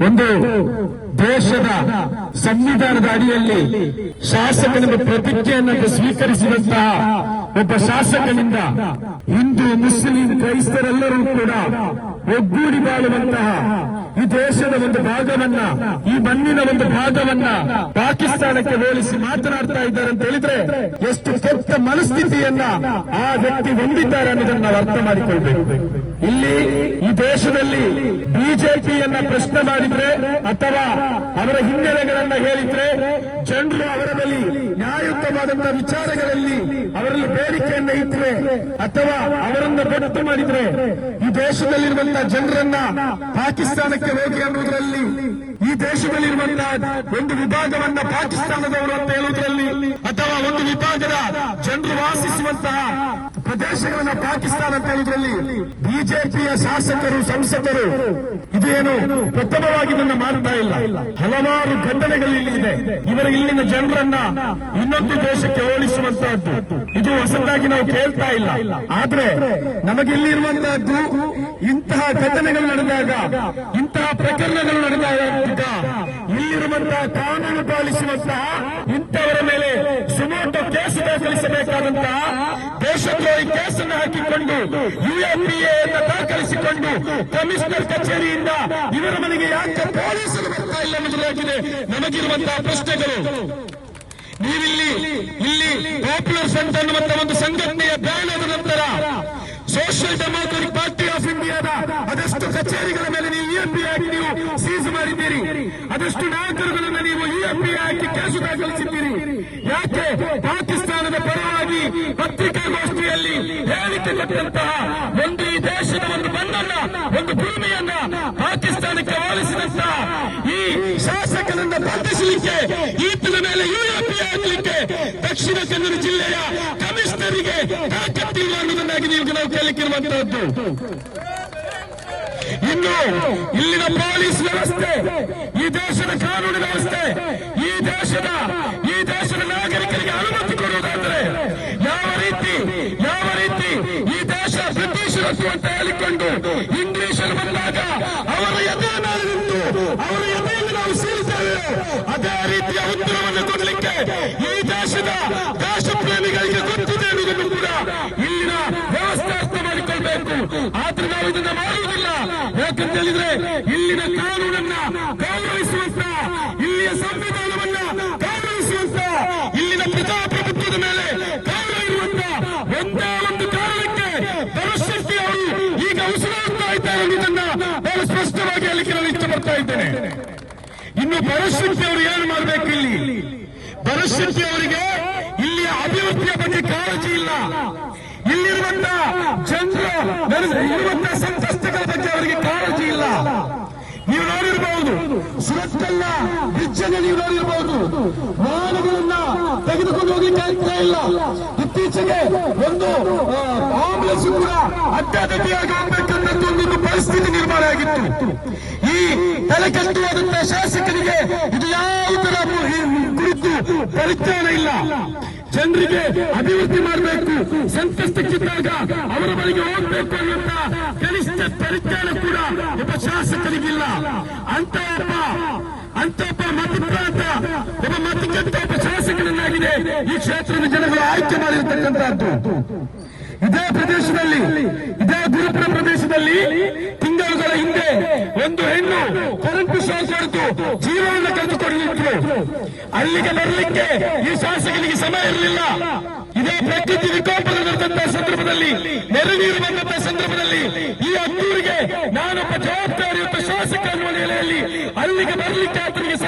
ಒಂದು ದೇಶದ ಸಂವಿಧಾನದ ಅಡಿಯಲ್ಲಿ ಶಾಸಕನಿಗೆ ಪ್ರತಿಜ್ಞೆಯನ್ನು ಸ್ವೀಕರಿಸಿದಂತಹ ಒಬ್ಬ ಶಾಸಕನಿಂದ ಹಿಂದೂ ಮುಸ್ಲಿಂ ಕ್ರೈಸ್ತರೆಲ್ಲರೂ ಕೂಡ ಒಗ್ಗೂಡಿ ಬಾಳುವಂತಹ ಈ ದೇಶದ ಒಂದು ಭಾಗವನ್ನ, ಈ ಮಣ್ಣಿನ ಒಂದು ಭಾಗವನ್ನ ಪಾಕಿಸ್ತಾನಕ್ಕೆ ಹೋಲಿಸಿ ಮಾತನಾಡ್ತಾ ಇದ್ದಾರೆ ಅಂತ ಹೇಳಿದ್ರೆ ಎಷ್ಟು ಕೆಟ್ಟ ಮನಸ್ಥಿತಿಯನ್ನ ಆ ವ್ಯಕ್ತಿ ಹೊಂದಿದ್ದಾರೆ ಅನ್ನೋದನ್ನ ನಾವು ಅರ್ಥ ಮಾಡಿಕೊಳ್ಬೇಕು. ಇಲ್ಲಿ ಈ ದೇಶದಲ್ಲಿ ಬಿಜೆಪಿಯನ್ನ ಪ್ರಶ್ನೆ ಮಾಡಿದ್ರೆ ಅಥವಾ ಅವರ ಹಿನ್ನೆಲೆಗಳನ್ನ ಹೇಳಿದ್ರೆ ಜನರು ಅವರ ಬಳಿ ನ್ಯಾಯಯುತವಾದಂತಹ ವಿಚಾರಗಳಲ್ಲಿ ಅವರಲ್ಲಿ ಬೇಡಿಕೆಯನ್ನ ಇಟ್ಟರೆ ಅಥವಾ ಅವರನ್ನ ಬೊಟ್ಟು ಮಾಡಿದ್ರೆ ಈ ದೇಶದಲ್ಲಿರುವಂತಹ ಜನರನ್ನ ಪಾಕಿಸ್ತಾನಕ್ಕೆ ಹೋಗಿ ಅನ್ನುವುದರಲ್ಲಿ, ಈ ದೇಶದಲ್ಲಿರುವಂತಹ ಒಂದು ವಿಭಾಗವನ್ನ ಪಾಕಿಸ್ತಾನದವರು ಅಂತ ಹೇಳುವುದರಲ್ಲಿ ಅಥವಾ ಒಂದು ವಿಭಾಗದ ಜನರು ವಾಸಿಸುವಂತಹ ಪ್ರದೇಶಗಳನ್ನ ಪಾಕಿಸ್ತಾನ ಅಂತ ಹೇಳುವುದರಲ್ಲಿ ಬಿಜೆಪಿಯ ಶಾಸಕರು, ಸಂಸದರು, ಇದೇನು ಪ್ರಥಮವಾಗಿ ಇದನ್ನ ಮಾಡ್ತಾ ಇಲ್ಲ. ಹಲವಾರು ಘಟನೆಗಳು ಇಲ್ಲಿ ಇದೆ. ಇವರ ಇಲ್ಲಿನ ಜನರನ್ನ ಇನ್ನೊಂದು ದೇಶಕ್ಕೆ ಹೋಲಿಸುವಂತಹದ್ದು. ಇದು ಹೊಸದಾಗಿ ನಾವು ಕೇಳ್ತಾ ಇಲ್ಲ. ಆದ್ರೆ ನಮಗೆ ಇಲ್ಲಿ ಇರುವಂತಹದ್ದು ಇಂತಹ ಘಟನೆಗಳು ನಡೆದಾಗ, ಇಂತಹ ಪ್ರಕರಣಗಳು ನಡೆದಾಗ ಇಲ್ಲಿರುವಂತಹ ಕಾನೂನು ಪಾಲಿಸುವಂತಹ ಇಂಥವರ ಮೇಲೆ ಸುಮೋಟೋ ಕೇಸು ದಾಖಲಿಸಬೇಕಾದಂತಹ ದೇಶದ್ರೋಹಿ ಕೇಸನ್ನು ಹಾಕಿಕೊಂಡು ಅಂತ ದಾಖಲಿಸಿಕೊಂಡು ಕಮಿಷನರ್ ಕಚೇರಿಯಿಂದ ಇವರ ಮನೆಗೆ ಯಾಕೆ ಪೊಲೀಸರು ಬರ್ತಾ ಇಲ್ಲ ಮೊದಲಾಗಿದೆ ನಮಗಿರುವಂತಹ ಪ್ರಶ್ನೆಗಳು. ನೀವಿಲ್ಲಿ, ಇಲ್ಲಿ ಪಾಪ್ಯುಲರ್ ಫ್ರಂಟ್ ಅನ್ನುವಂತಹ ಒಂದು ಸಂಘಟನೆಯ ಬ್ಯಾನ್ ಅದೆಷ್ಟು ನಾಯಕರುಗಳನ್ನು ನೀವು ಯುಎಪಿ ಹಾಕಿ ಕೇಸು ದಾಖಲಿಸಿದ್ದೀರಿ? ಯಾಕೆ ಪಾಕಿಸ್ತಾನದ ಪರವಾಗಿ ಪತ್ರಿಕಾಗೋಷ್ಠಿಯಲ್ಲಿ ಹೇಳಿಕೆ ಕೊಟ್ಟಂತಹ ಒಂದು ಈ ದೇಶದ ಒಂದು ಮಣ್ಣನ್ನ ಒಂದು ಭೂಮಿಯನ್ನ ಪಾಕಿಸ್ತಾನಕ್ಕೆ ಹೋಲಿಸಿದಂತಹ ಈ ಶಾಸಕರನ್ನ ಬಂಧಿಸಲಿಕ್ಕೆ, ಈತನ ಮೇಲೆ ಯುಎಪಿ ಆಗಲಿಕ್ಕೆ ದಕ್ಷಿಣ ಕನ್ನಡ ಜಿಲ್ಲೆಯ ಕಮಿಷನರಿಗೆ ತಾಕತ್ತಿಲ್ಲ ಅನ್ನೋದನ್ನಾಗಿ ನೀವು ನಾವು ಇನ್ನು ಇಲ್ಲಿನ ಪೊಲೀಸ್ ವ್ಯವಸ್ಥೆ, ಈ ದೇಶದ ಕಾನೂನು ವ್ಯವಸ್ಥೆ, ಈ ದೇಶದ ಈ ದೇಶದ ನಾಗರಿಕರಿಗೆ ಅನುಮತಿ ಕೊಡುವುದಾದರೆ ಯಾವ ರೀತಿ ಯಾವ ರೀತಿ ಈ ದೇಶ ಬ್ರಿಟಿಷರದ್ದು ಅಂತ ಹೇಳಿಕೊಂಡು ಇಂಗ್ಲಿಷರು ಬಂದಾಗ ಅವರ ಎದೆ ನಿಂತು, ಅವರ ಎದೆಯನ್ನು ನಾವು ಸೇರಿದ್ದೇವೆ ಅದೇ ರೀತಿಯ ಉತ್ತರವನ್ನು ಕೊಡಲಿಕ್ಕೆ ಈ ದೇಶದ ದೇಶಪ್ರೇಮಿಗಳಿಗೆ ಗೊತ್ತಿದೆ ಕೂಡ ಇಲ್ಲಿನ ವ್ಯವಸ್ಥೆ ಅರ್ಥ ಮಾಡಿಕೊಳ್ಬೇಕು. ಆದ್ರೆ ನಾವು ಇದನ್ನ ಮಾಡುವುದಿಲ್ಲ. ಹೇಳಿದ್ರೆ ಇಲ್ಲಿನ ಕಾನೂನನ್ನ ಗೌರವಿಸುವಂತ, ಇಲ್ಲಿಯ ಸಂವಿಧಾನವನ್ನ ಗೌರವಿಸುವಂತ, ಇಲ್ಲಿನ ಪ್ರಜಾಪ್ರಭುತ್ವದ ಮೇಲೆ ಗೌರವ ಇರುವಂತ ಒಂದೇ ಒಂದು ಕಾರಣಕ್ಕೆ ಭರಶಕ್ತಿ ಅವರು ಈಗ ಉಸಿರಾಡ್ತಾ ಇದ್ದಾರೆ ಅನ್ನೋದನ್ನ ನಾನು ಸ್ಪಷ್ಟವಾಗಿ ಅಲ್ಲಿ ನಾನು ಇಷ್ಟಪಡ್ತಾ ಇದ್ದೇನೆ. ಇನ್ನು ಭರಶಕ್ತಿ ಅವರು ಏನು ಮಾಡಬೇಕು ಇಲ್ಲಿ? ಭರಶಕ್ತಿ ಅವರಿಗೆ ಇಲ್ಲಿಯ ಅಭಿವೃದ್ಧಿಯ ಬಗ್ಗೆ ಕಾಳಜಿ ಇಲ್ಲ. ಇಲ್ಲಿರುವಂತ ಜನರು ಇರುವಂತ ಬಗ್ಗೆ ಅವರಿಗೆ ಕಾಳಜಿ ಇಲ್ಲ ನೀವು ನೋಡಿರಬಹುದು ಸುರತ್ಕಲ್ಲ ಬ್ರಿಡ್ಜನ್ನು ನೀವು ನೋಡಿರಬಹುದು ವಾಹನಗಳನ್ನ ತೆಗೆದುಕೊಂಡು ಹೋಗ್ಲಿಕ್ಕೆ ಆಗ್ತಾ ಇಲ್ಲ. ಇತ್ತೀಚೆಗೆ ಒಂದು ಆಂಬುಲೆನ್ಸ್ ಕೂಡ ಅಡ್ಡಾದಡ್ಡಿಯಾಗಿ ಆಗ್ಬೇಕಂತ ಒಂದು ಪರಿಸ್ಥಿತಿ ನಿರ್ಮಾಣ ಆಗಿತ್ತು. ಈ ತಲೆಕಟ್ಟುವಾದಂತಹ ಶಾಸಕರಿಗೆ ಇದು ಯಾವ ತರ ಕುರಿತು ಪರಿಜ್ಞಾನ ಇಲ್ಲ. ಜನರಿಗೆ ಅಭಿವೃದ್ಧಿ ಮಾಡಬೇಕು. ಸಂಕಷ್ಟಕ್ಕಿದ್ದಾಗ ಅವರ ಬಳಿಗೆ ಹೋಗಬೇಕು ಅನ್ನುವಂತ ಕನಿಷ್ಠ ಪರಿಜ್ಞಾನ ಕೂಡ ಒಬ್ಬ ಶಾಸಕರಿಗಿಲ್ಲ. ಅಂತ ಒಬ್ಬ ಅಂತ ಒಬ್ಬ ಮತಪ್ರಾಂತ, ಒಬ್ಬ ಮತಗಟ್ಟ ಒಬ್ಬ ಶಾಸಕರನ್ನಾಗಿದೆ ಈ ಕ್ಷೇತ್ರದ ಜನಗಳು ಆಯ್ಕೆ ಮಾಡಿರ್ತಕ್ಕಂಥದ್ದು. ಇದೇ ಪ್ರದೇಶದಲ್ಲಿ, ಇದೇ ಗುರುಪುರ ಪ್ರದೇಶದಲ್ಲಿ ತಿಂಗಳುಗಳ ಹಿಂದೆ ಒಂದು ಹೆಣ್ಣು ಕರೆಂಟ್ ಕಳೆದುಕೊಂಡಿದ್ರು ಅಲ್ಲಿಗೆ ಬರಲಿಕ್ಕೆ ಈ ಶಾಸಕರಿಗೆ ಸಮಯ ಇರಲಿಲ್ಲ. ಇದೇ ಪ್ರಕೃತಿ ವಿಕೋಪ ನಡೆದಂತಹ ಸಂದರ್ಭದಲ್ಲಿ, ನೆರೆ ನೀರು ಬಂದಂತಹ ಸಂದರ್ಭದಲ್ಲಿ ಈ ಹತ್ತೂರಿಗೆ ನಾನೊಬ್ಬ ಜವಾಬ್ದಾರಿಯುತ ಶಾಸಕ ಅನ್ನುವ ನೆಲೆಯಲ್ಲಿ ಅಲ್ಲಿಗೆ ಬರಲಿಕ್ಕೆ ಆತನಿಗೆ